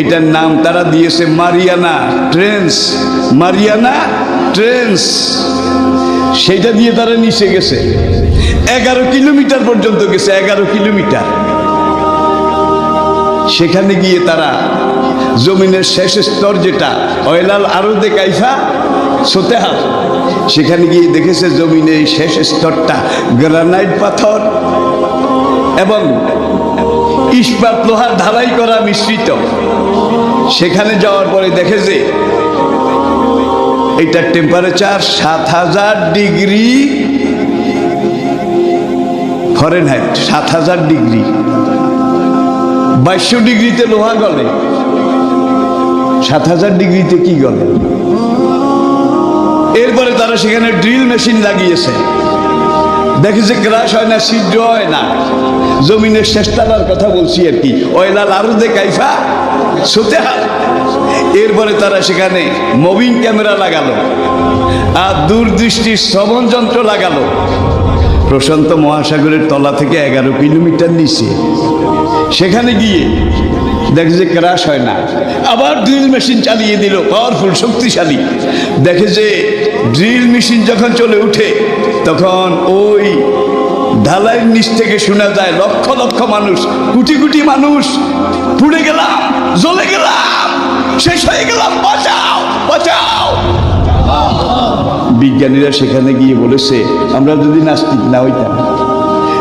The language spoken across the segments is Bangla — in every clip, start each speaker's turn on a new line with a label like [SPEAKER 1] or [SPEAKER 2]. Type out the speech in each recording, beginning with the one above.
[SPEAKER 1] এটার নাম তারা দিয়েছে মারিয়ানা ট্রেন্স মারিয়ানা ট্রেন্স। সেটা দিয়ে তারা নিচে গেছে। এগারো কিলোমিটার পর্যন্ত গেছে, এগারো কিলোমিটার। সেখানে গিয়ে তারা জমিনের শেষ স্তর যেটা, অয়লাল আরও দেখাইফা সোতেহাল সেখানে গিয়ে দেখেছে জমিনের এই শেষ স্তরটা গ্রানাইট পাথর। এবং ইস্পাত লোহার ঢালাই করা মিশ্রিত। সেখানে যাওয়ার পরে দেখে যে এটার টেম্পারেচার সাত হাজার ডিগ্রি ফরেন ফরেনহাইট সাত হাজার ডিগ্রি। বাইশশো ডিগ্রিতে লোহা গলে। সাত হাজার ডিগ্রিতে কি গলে? এরপরে তারা সেখানে ড্রিল মেশিন লাগিয়েছে। দেখে যে ক্রাশ হয় না ছিদ্র হয় না। জমিনের শেষতলার কথা বলছি আর কি। অয়লাল আরও দে কাইফা সোতে এরপরে তারা সেখানে মুভিং ক্যামেরা লাগালো আর দূরদৃষ্টির শ্রবণ যন্ত্র লাগালো। প্রশান্ত মহাসাগরের তলা থেকে এগারো কিলোমিটার নিচে। সেখানে গিয়ে দেখে যে ক্রাশ হয় না। আবার ড্রিল মেশিন চালিয়ে দিল পাওয়ারফুল শক্তিশালী। দেখে যে ড্রিল মেশিন যখন চলে উঠে, তখন ওই ঢালাইয়ের নিচ থেকে শোনা যায় লক্ষ লক্ষ মানুষ, কোটি কোটি মানুষ, পুড়ে গেলাম, জ্বলে গেলাম, শেষ হয়ে গেলাম, বাঁচাও বাঁচাও। বিজ্ঞানীরা সেখানে গিয়ে বলেছে, আমরা যদি নাস্তিক না হইতাম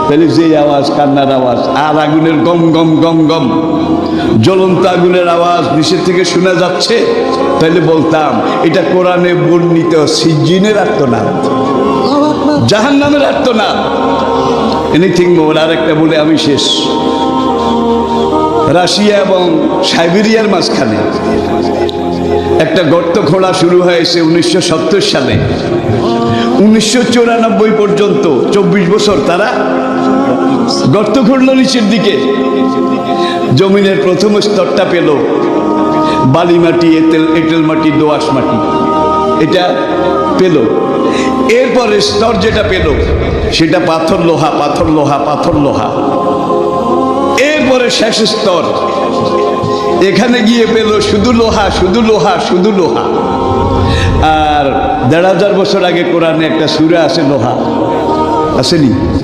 [SPEAKER 1] তাহলে যে আওয়াজ, কান্নার আওয়াজ, আর আগুনের গম গম গম গম। জ্বলন্ত আগুনের আওয়াজ নিচের থেকে শোনা যাচ্ছে। তাহলে বলতাম, এটা কোরআনে বর্ণিত সিজিনের আত্মনাদ জাহান নামের আত্মনাদ এনিথিং মোর আর একটা বলে আমি শেষ। রাশিয়া এবং সাইবেরিয়ার মাঝখানে। একটা গর্ত খোঁড়া শুরু হয়েছে উনিশশো সত্তর সালে। উনিশশো পর্যন্ত, চব্বিশ বছর তারা গর্ত খুঁড়ল নিচের দিকে। জমিনের প্রথম স্তরটা পেল বালি মাটি এঁতেল এঁটেল মাটি, দোআঁশ মাটি। এটা পেল। এরপরে স্তর যেটা পেল, সেটা পাথর লোহা পাথর লোহা পাথর লোহা। এরপরে শেষ স্তর এখানে গিয়ে পেল শুধু লোহা শুধু লোহা শুধু লোহা। আর দেড় হাজার বছর আগে কোরআনে একটা সুরা আছে লোহা। আসেনি?